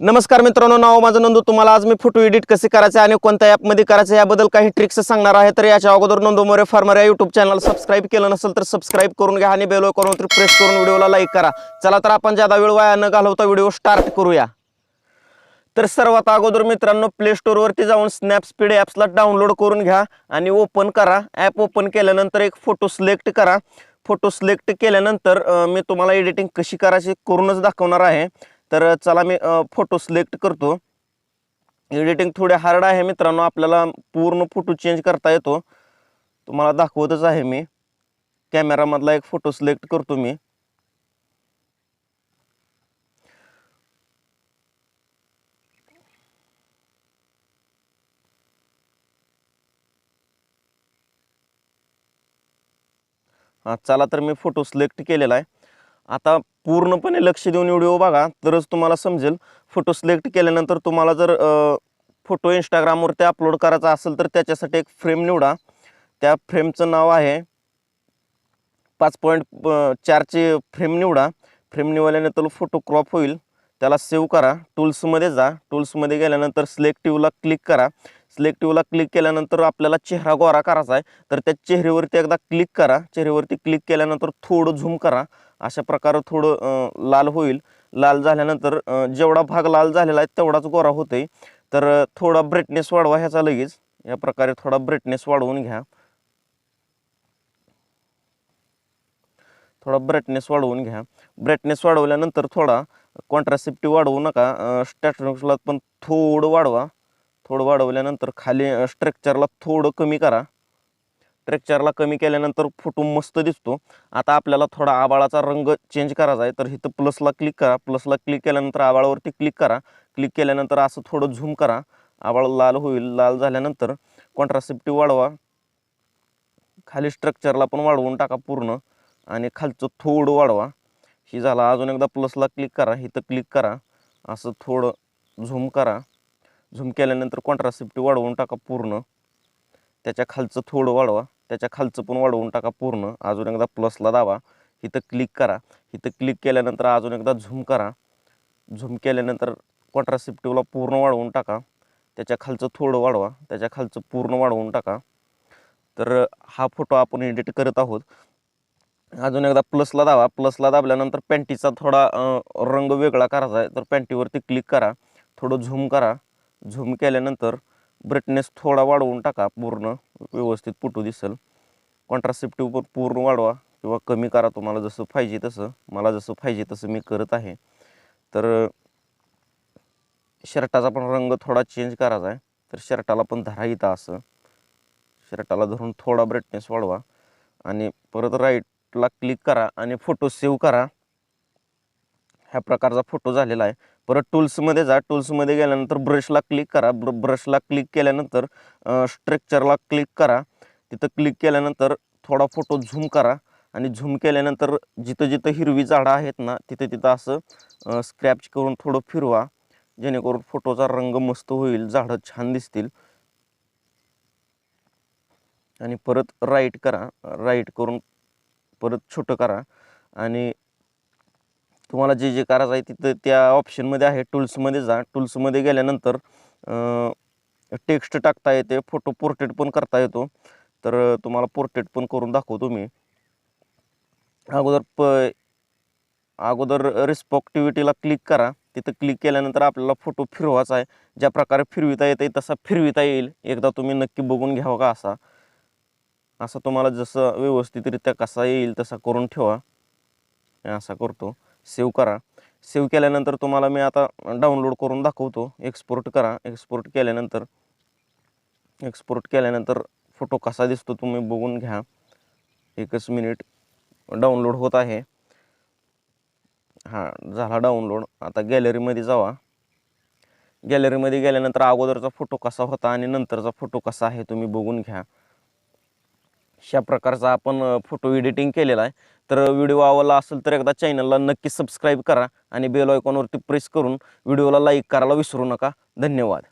नमस्कार मित्रांनो नाव माझं नंदू. तुम्हाला आज मी फोटो एडिट कसे करायचे आणि कोणत्या ॲपमध्ये करायचं याबद्दल काही ट्रिक्स सांगणार आहे. तर याच्या अगोदर नंदू मोरे फार्मर या युट्यूब चॅनल सबस्क्राईब केलं नसेल तर सबस्क्राईब करून घ्या आणि बेल करून प्रेस करून व्हिडिओला लाईक करा. चला तर आपण ज्यादा वेळ वाया न घालवता व्हिडिओ स्टार्ट करूया. तर सर्वात अगोदर मित्रांनो प्ले स्टोअरवरती जाऊन स्नॅपस्पीड ॲप्सला डाउनलोड करून घ्या आणि ओपन करा. ॲप ओपन केल्यानंतर एक फोटो सिलेक्ट करा. फोटो सिलेक्ट केल्यानंतर मी तुम्हाला एडिटिंग कशी करायची करूनच दाखवणार आहे. तर चला मी फोटो सिलेक्ट करतो. एडिटिंग थोडे हार्ड आहे मित्रांनो आपल्याला पूर्ण फोटो चेंज करता येतो. तुम्हाला दाखवतच आहे मी. कॅमेरामधला एक फोटो सिलेक्ट करतो मी. हां चला तर मी फोटो सिलेक्ट केलेला आहे. आता पूर्णपणे लक्ष देऊन व्हिडिओ बघा तरच तुम्हाला समजेल. फोटो सिलेक्ट केल्यानंतर तुम्हाला जर फोटो इंस्टाग्रामवरती अपलोड करायचा असेल तर त्याच्यासाठी एक फ्रेम निवडा. त्या फ्रेमचं नाव आहे पाच पॉईंट चारचे फ्रेम निवडा. फ्रेम निवडल्यानंतर फोटो क्रॉप होईल. त्याला सेव्ह करा. टूल्समध्ये जा. टूल्समध्ये गेल्यानंतर सिलेक्टिव्हला क्लिक करा. सिलेक्टिव्हला क्लिक केल्यानंतर आपल्याला चेहरा गोरा करायचा आहे. तर त्या चेहऱ्यावरती एकदा क्लिक करा. चेहऱ्यावरती क्लिक केल्यानंतर थोडं झूम करा. अशा प्रकारे थोडं लाल होईल. लाल झाल्यानंतर जेवढा भाग लाल झालेला आहे तेवढाच गोरा होतोय. तर थोडा ब्राईटनेस वाढवा ह्याचा लगेच. या प्रकारे थोडा ब्राईटनेस वाढवून घ्या. थोडा ब्राईटनेस वाढवून घ्या. ब्राईटनेस वाढवल्यानंतर थोडा कॉन्ट्रासेप्टिव्ह वाढवू नका. स्टॅटरला पण थोडं वाढवा. थोडं वाढवल्यानंतर खाली स्ट्रक्चरला थोडं कमी करा. स्ट्रक्चरला कमी केल्यानंतर फोटो मस्त दिसतो. आता आपल्याला थोडा आबाळाचा रंग चेंज करायचा आहे तर इथं प्लसला क्लिक करा. प्लसला क्लिक केल्यानंतर आबाळावरती क्लिक करा. क्लिक केल्यानंतर असं थोडं झूम करा. आबाळ लाल होईल. लाल झाल्यानंतर कॉन्ट्रासेप्टिव्ह वाढवा. खाली स्ट्रक्चरला पण वाढवून टाका पूर्ण. आणि खालचं थोडं वाढवा. ही झाला. अजून एकदा प्लसला क्लिक करा. इथं क्लिक करा. असं थोडं झूम करा. झूम केल्यानंतर कॉन्ट्रासेप्टिव्ह वाढवून टाका पूर्ण. त्याच्या खालचं थोडं वाढवा. त्याच्या खालचं पण वाढवून टाका पूर्ण. अजून एकदा प्लसला दावा इथं क्लिक करा. इथं क्लिक केल्यानंतर अजून एकदा झूम करा. झूम केल्यानंतर कॉन्ट्रासेप्टिव्हला पूर्ण वाढवून टाका. त्याच्या खालचं थोडं वाढवा. त्याच्या खालचं पूर्ण वाढवून टाका. तर हा फोटो आपण एडिट करत आहोत. अजून एकदा प्लसला दाबा. प्लसला दाबल्यानंतर पॅन्टीचा थोडा रंग वेगळा करायचा आहे. तर पॅन्टीवरती क्लिक करा. थोडं झूम करा. झूम केल्यानंतर ब्राईटनेस थोडा वाढवून टाका पूर्ण व्यवस्थित फोटो दिसेल. कॉन्ट्रासेप्टिव्ह पण पूर्ण वाढवा किंवा कमी करा तुम्हाला जसं पाहिजे तसं. मला जसं पाहिजे तसं मी करत आहे. तर शर्टाचा पण रंग थोडा चेंज करायचा आहे. तर शर्टाला पण धरा इथं असं. शर्टाला धरून थोडा ब्राईटनेस वाढवा. आणि परत राईटला क्लिक करा आणि फोटो सेव्ह करा. ह्या प्रकारचा फोटो झालेला आहे. परत टूल्समध्ये जा. टूल्समध्ये गेल्यानंतर ब्रशला क्लिक करा. ब्र ब्रशला क्लिक केल्यानंतर स्ट्रक्चरला क्लिक करा. तिथं क्लिक केल्यानंतर थोडा फोटो झूम करा. आणि झूम केल्यानंतर जिथं जिथं हिरवी झाडं आहेत ना तिथं तिथं असं स्क्रॅच करून थोडं फिरवा. जेणेकरून फोटोचा रंग मस्त होईल झाडं छान दिसतील. आणि परत राईट करा. राईट करून परत छोटं करा. आणि तुम्हाला जे जे करायचं आहे तिथं त्या ऑप्शनमध्ये आहे टूल्समध्ये जा. टूल्समध्ये गेल्यानंतर टेक्स्ट टाकता येते फोटो पोर्ट्रेट पण करता येतो. तर तुम्हाला पोर्ट्रेट पण करून दाखवतो मी. अगोदर प अगोदर रिस्पॉक्टिव्हिटीला क्लिक करा. तिथं क्लिक केल्यानंतर आपल्याला फोटो फिरवायचा आहे. ज्या प्रकारे फिरविता येते तसा फिरविता येईल. एकदा तुम्ही नक्की बघून घ्यावा का असा. असा तुम्हाला जसं व्यवस्थितरित्या कसा येईल तसा करून ठेवा. असा करतो. सेव्ह करा. सेव्ह केल्यानंतर तुम्हाला मी आता डाउनलोड करून दाखवतो. एक्सपोर्ट करा. एक्सपोर्ट केल्यानंतर एक्सपोर्ट केल्यानंतर फोटो कसा दिसतो तुम्ही बघून घ्या. एकच मिनिट डाउनलोड होत आहे. हां झाला डाउनलोड आता गॅलरीमध्ये जावा. गॅलरीमध्ये गेल्यानंतर अगोदरचा फोटो कसा होता आणि नंतरचा फोटो कसा आहे तुम्ही बघून घ्या. अशा प्रकारचा आपण फोटो एडिटिंग केलेला आहे. तर व्हिडिओ आवडला असेल तर एकदा चॅनलला नक्की सबस्क्राईब करा आणि बेल आयकॉनवरती प्रेस करून व्हिडिओला लाईक करायला विसरू नका. धन्यवाद.